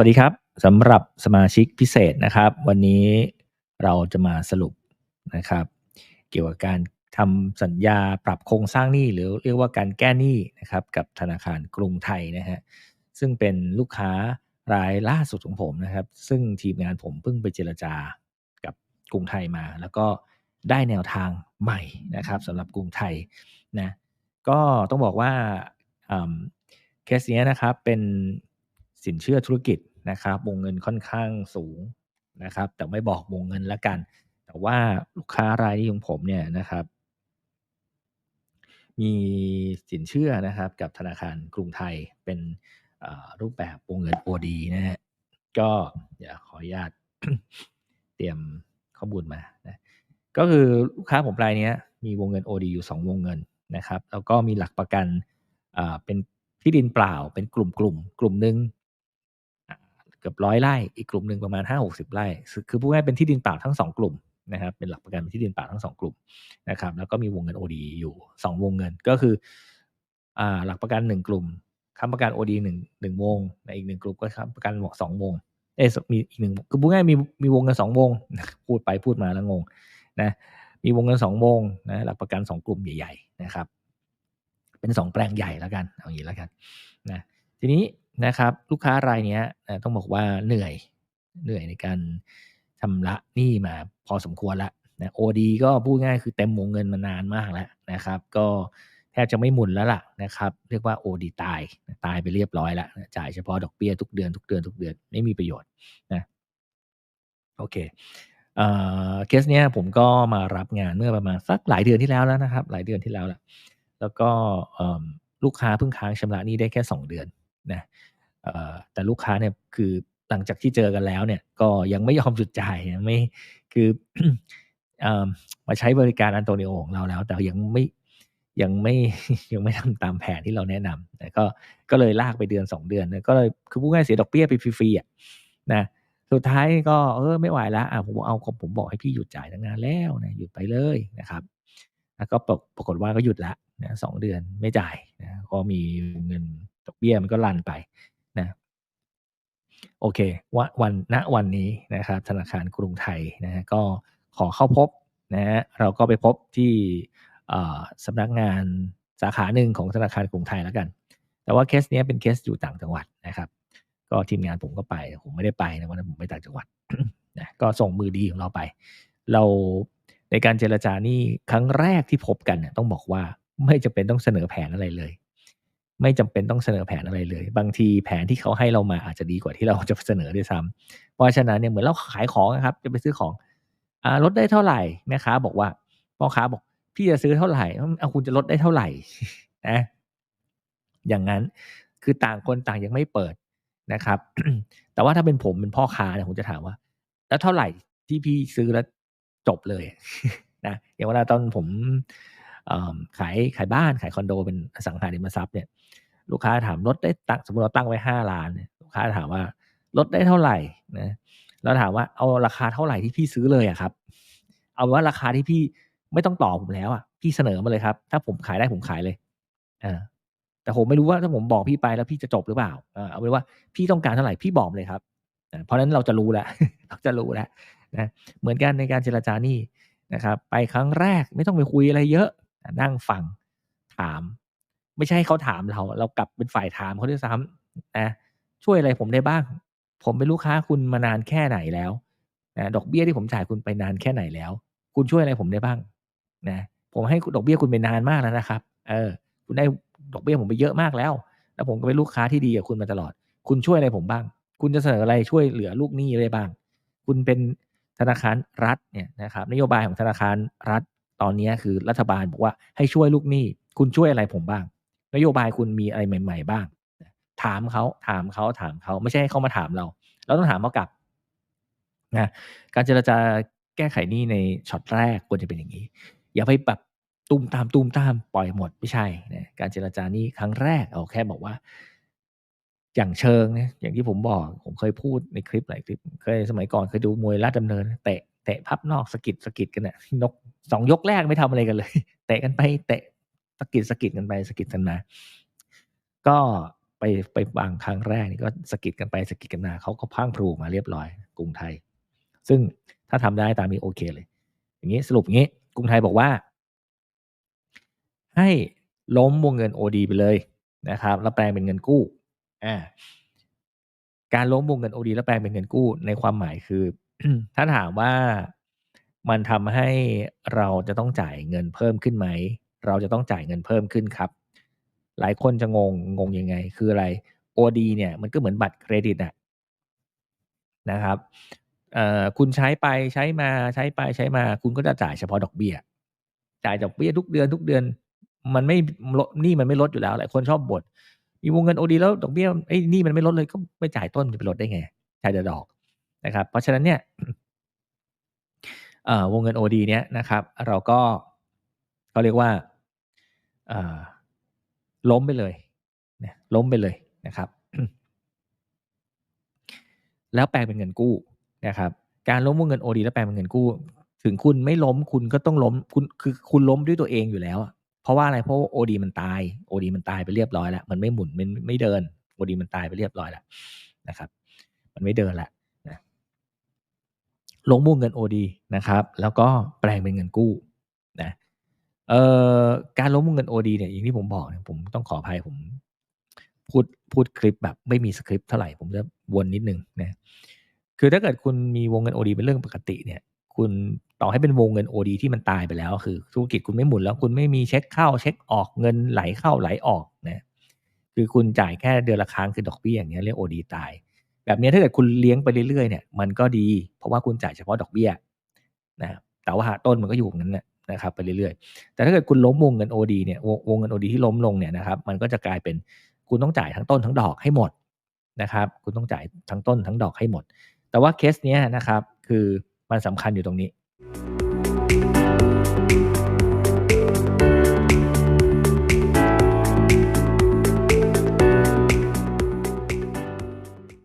วัสดีครับสำหรับสมาชิกพิเศษนะครับ วันนี้เราจะมาสรุปนะครับ เกี่ยวกับการทำสัญญาปรับโครงสร้างหนี้หรือเรียกว่าการแก้หนี้นะครับกับธนาคารกรุงไทยนะฮะซึ่งเป็นลูกค้ารายล่าสุดของผมนะครับ ซึ่งทีมงานผมเพิ่งไปเจรจากับกรุงไทยมา แล้วก็ได้แนวทางใหม่นะครับสำหรับกรุงไทยนะก็ต้องบอกว่าเคสนี้นะครับเป็นสินเชื่อธุรกิจ นะครับวงเงินค่อนข้างสูงนะครับ แต่ไม่บอกวงเงินละกัน แต่ว่าลูกค้ารายนี้ของผมเนี่ยนะครับ มีสินเชื่อนะครับกับธนาคารกรุงไทยเป็นรูปแบบวงเงิน OD นะฮะก็เดี๋ยวขออนุญาตเตรียมข้อมูลมานะก็คือลูกค้าผมรายนี้มีวงเงิน OD อยู่ 2 วงเงินนะครับ แล้วก็มีหลักประกันเป็นที่ดินเปล่าเป็นกลุ่มกลุ่มกลุ่มหนึ่ง เกือบร้อยไร่ อีกกลุ่มหนึ่งประมาณห้าหกสิบไร่ คือพูดง่ายเป็นที่ดินเปล่าทั้งสองกลุ่มนะครับ เป็นหลักประกันเป็นที่ดินเปล่าทั้งสองกลุ่มนะครับ แล้วก็มีวงเงิน OD อยู่สองวงเงินก็คืออ่าหลักประกันหนึ่งกลุ่มค้ำประกัน OD หนึ่งหนึ่งวงในอีกหนึ่งกลุ่มก็ค้ำประกันหมวกสองวง เอ๊มีอีกหนึ่งคือพูดง่ายมีมีวงเงินสองวง พูดไปพูดมาแล้วงงนะมีวงเงินสองวงนะหลักประกันสองกลุ่มใหญ่ ๆ นะครับ เป็นสองแปลงใหญ่แล้วกันเอาอย่างนี้แล้วกันนะ ทีนี้นะครับลูกค้ารายนี้ต้องบอกว่าเหนื่อยเหนื่อยในการชำระหนี้มาพอสมควรแล้วนะโอดีก็พูดง่ายคือเต็มวงเงินมานานมากแล้วนะครับ ก็แทบจะไม่หมุนแล้วล่ะนะครับ เรียกว่าโอดีตายตายไปเรียบร้อยแล้วจ่ายเฉพาะดอกเบี้ยทุกเดือนทุกเดือนทุกเดือนไม่มีประโยชน์นะโอเคเออเคสเนี้ยผมก็มารับงานเมื่อประมาณสักหลายเดือนที่แล้วแล้วนะครับ หลายเดือนที่แล้วแล้วแล้วก็ลูกค้าเพิ่งค้างชำระหนี้ได้แค่ 2 เดือน นะแต่ลูกค้าเนี่ยคือหลังจากที่เจอกันแล้วเนี่ยก็ยังไม่ยอมจุดจ่ายไม่คือมาใช้บริการอันโตนิโอของเราแล้ว แต่ยังไม่ยังไม่ยังไม่ทำตามแผนที่เราแนะนำนะก็ก็เลยลากไปเดือนสองเดือนนะก็เลยคือพูดง่ายเสียดอกเบี้ยไปฟรีๆอะนะสุดท้ายก็เออไม่ไหวแล้วอะผมเอาผมบอกให้พี่หยุดจ่ายตั้งนานแล้วนะหยุดไปเลยนะครับแล้วก็ปรากฏว่าก็หยุดละนะสองเดือนไม่จ่ายนะก็มีเงิน ดอกเบี้ยมันก็ลันไปนะโอเควันวันณวันนี้นะครับ ธนาคารกรุงไทยนะฮะก็ขอเข้าพบนะฮะเราก็ไปพบที่สำนักงานสาขาหนึ่งของธนาคารกรุงไทยแล้วกัน แต่ว่าเคสนี้เป็นเคสอยู่ต่างจังหวัดนะครับ ก็ทีมงานผมก็ไปผมไม่ได้ไปนะวันนั้นผมไปต่างจังหวัดนะก็ส่งมือดีของเราไป เราในการเจรจานี่ครั้งแรกที่พบกันเนี่ยต้องบอกว่าไม่จำเป็นต้องเสนอแผนอะไรเลย ไม่จำเป็นต้องเสนอแผนอะไรเลย บางทีแผนที่เขาให้เรามาอาจจะดีกว่าที่เราจะเสนอด้วยซ้ำเพราะฉะนั้นเนี่ยเหมือนเราขายของนะครับ จะไปซื้อของอ่าลดได้เท่าไหร่แม่ค้าบอกว่าพ่อค้าบอก พี่จะซื้อเท่าไหร่เอาคุณจะลดได้เท่าไหร่นะอย่างนั้นคือต่างคนต่างยังไม่เปิดนะครับ แต่ว่าถ้าเป็นผมเป็นพ่อค้าเนี่ยผมจะถามว่า แล้วเท่าไหร่ที่พี่ซื้อแล้วจบเลยนะอย่างเวลาตอนผมขายขายบ้านขายคอนโดเป็นสังหาริมทรัพย์เนี่ย ลูกค้าถามลดได้ตั้งสมมติเราตั้งไว้ห้าล้านลูกค้าถามว่าลดได้เท่าไหร่นะเราถามว่าเอาราคาเท่าไหร่ที่พี่ซื้อเลยอะครับ เอาว่าราคาที่พี่ไม่ต้องต่อผมแล้วอะพี่เสนอมาเลยครับ ถ้าผมขายได้ผมขายเลยอ่าแต่ผมไม่รู้ว่าถ้าผมบอกพี่ไปแล้วพี่จะจบหรือเปล่าเอาเป็นว่าพี่ต้องการเท่าไหร่พี่บอกเลยครับเพราะนั้นเราจะรู้แล้วเราจะรู้แล้วนะเหมือนกันในการเจรจานี่นะครับ ไปครั้งแรกไม่ต้องไปคุยอะไรเยอะนั่งฟังถาม ไม่ใช่เขาถามเรา เรากลับเป็นฝ่ายถามเขาด้วยซ้ำนะช่วยอะไรผมได้บ้าง ผมเป็นลูกค้าคุณมานานแค่ไหนแล้วนะดอกเบี้ยที่ผมจ่ายคุณไปนานแค่ไหนแล้ว คุณช่วยอะไรผมได้บ้างนะผมให้ดอกเบี้ยคุณไปนานมากแล้วนะครับ เออ คุณได้ดอกเบี้ยผมไปเยอะมากแล้ว แล้วผมก็เป็นลูกค้าที่ดีกับคุณมาตลอด คุณช่วยอะไรผมบ้าง คุณจะเสนออะไรช่วยเหลือลูกหนี้อะไรบ้าง คุณเป็นธนาคารรัฐเนี่ยนะครับนโยบายของธนาคารรัฐตอนนี้คือรัฐบาลบอกว่าให้ช่วยลูกหนี้ คุณช่วยอะไรผมบ้าง นโยบายคุณมีอะไรใหม่ ๆ บ้าง ถามเขาถามเขาถามเขาไม่ใช่ให้เขามาถามเรา เราต้องถามเขากลับนะการเจรจาแก้ไขหนี้ในช็อตแรกควรจะเป็นอย่างนี้ อย่าไปแบบตุ้มตามตุ้มตามปล่อยหมดไม่ใช่นะการเจรจานี้ครั้งแรกเอาแค่บอกว่า อย่างเชิงนะอย่างที่ผมบอก ผมเคยพูดในคลิปหลายคลิป เคยสมัยก่อนเคยดูมวยลาดดำเนิน เตะเตะพับนอกสกิดสกิดกันนี่ยนกสองยกแรกไม่ทำอะไรกันเลย เตะกันไปเตะ สกิดสกิดกันไปสกิดกันมา ก็ไปไปวางครั้งแรกนี่ก็สกิดกันไปสกิดกันมาเขาก็พังพลูมาเรียบร้อย กรุงไทย ซึ่งถ้าทำได้ตามนี้โอเคเลย อย่างนี้สรุปอย่างนี้ กรุงไทยบอกว่า ให้ล้มวงเงิน OD ไปเลยนะครับ แล้วแปลงเป็นเงินกู้อ่าการล้มวงเงิน OD แล้วแปลงเป็นเงินกู้ในความหมายคือ ถ้าถามว่ามันทำให้เราจะต้องจ่ายเงินเพิ่มขึ้นไหม เราจะต้องจ่ายเงินเพิ่มขึ้นครับ หลายคนจะงงงงยังไง คืออะไร OD เนี่ยมันก็เหมือนบัตรเครดิตอะนะครับคุณใช้ไปใช้มาใช้ไปใช้มา คุณก็จะจ่ายเฉพาะดอกเบี้ย จ่ายดอกเบี้ยทุกเดือนทุกเดือน มันไม่ลดนี่มันไม่ลดอยู่แล้วหลายคนชอบบ่นมีวงเงิน OD แล้วดอกเบี้ยไอ้นี่มันไม่ลดเลยก็ไม่จ่ายต้นจะไปลดได้ไงจ่ายแต่ดอกนะครับ เพราะฉะนั้นเนี่ยวงเงิน OD เนี้ยนะครับ เราก็ เขาเรียกว่าล้มไปเลยนะล้มไปเลยนะครับ แล้วแปลงเป็นเงินกู้นะครับ การล้มวงเงิน OD แล้วแปลงเป็นเงินกู้ ถึงคุณไม่ล้มคุณก็ต้องล้มคุณคือคุณล้มด้วยตัวเองอยู่แล้วเพราะว่าอะไรเพราะว่า OD มันตาย OD มันตายไปเรียบร้อยแล้วมันไม่หมุนมันไม่เดิน OD มันตายไปเรียบร้อยแล้วนะครับ มันไม่เดินละนะลงวงเงิน OD นะครับ แล้วก็แปลงเป็นเงินกู้นะ เอ่อการล้มวงเงิน OD เนี่ยอย่างที่ผมบอกเนี่ยผมต้องขออภัยผม พูดพูดคลิปแบบไม่มีสคริปต์เท่าไหร่ผมจะวนนิดนึงนะคือถ้าเกิดคุณมีวงเงิน OD เป็นเรื่องปกติเนี่ย คุณต่อให้เป็นวงเงิน OD ที่มันตายไปแล้วคือธุรกิจคุณไม่หมุนแล้วคุณไม่มีเช็คเข้าเช็คออกเงินไหลเข้าไหลออกนะคือคุณจ่ายแค่เดือนละครั้งคือดอกเบี้ยอย่างเงี้ยเรียก OD ตาย แบบนี้ถ้าเกิดคุณเลี้ยงไปเรื่อยๆเนี่ยมันก็ดี เพราะว่าคุณจ่ายเฉพาะดอกเบี้ยนะแต่ว่าต้นมันก็อยู่นั้นนะ นะครับไปเรื่อยๆ แต่ถ้าเกิดคุณล้มวงเงิน OD เนี่ยวงวงเงิน OD ที่ล้มลงเนี่ยนะครับมันก็จะกลายเป็นคุณต้องจ่ายทั้งต้นทั้งดอกให้หมดนะครับคุณต้องจ่ายทั้งต้นทั้งดอกให้หมด แต่ว่าเคสเนี้ยนะครับคือมันสำคัญอยู่ตรงนี้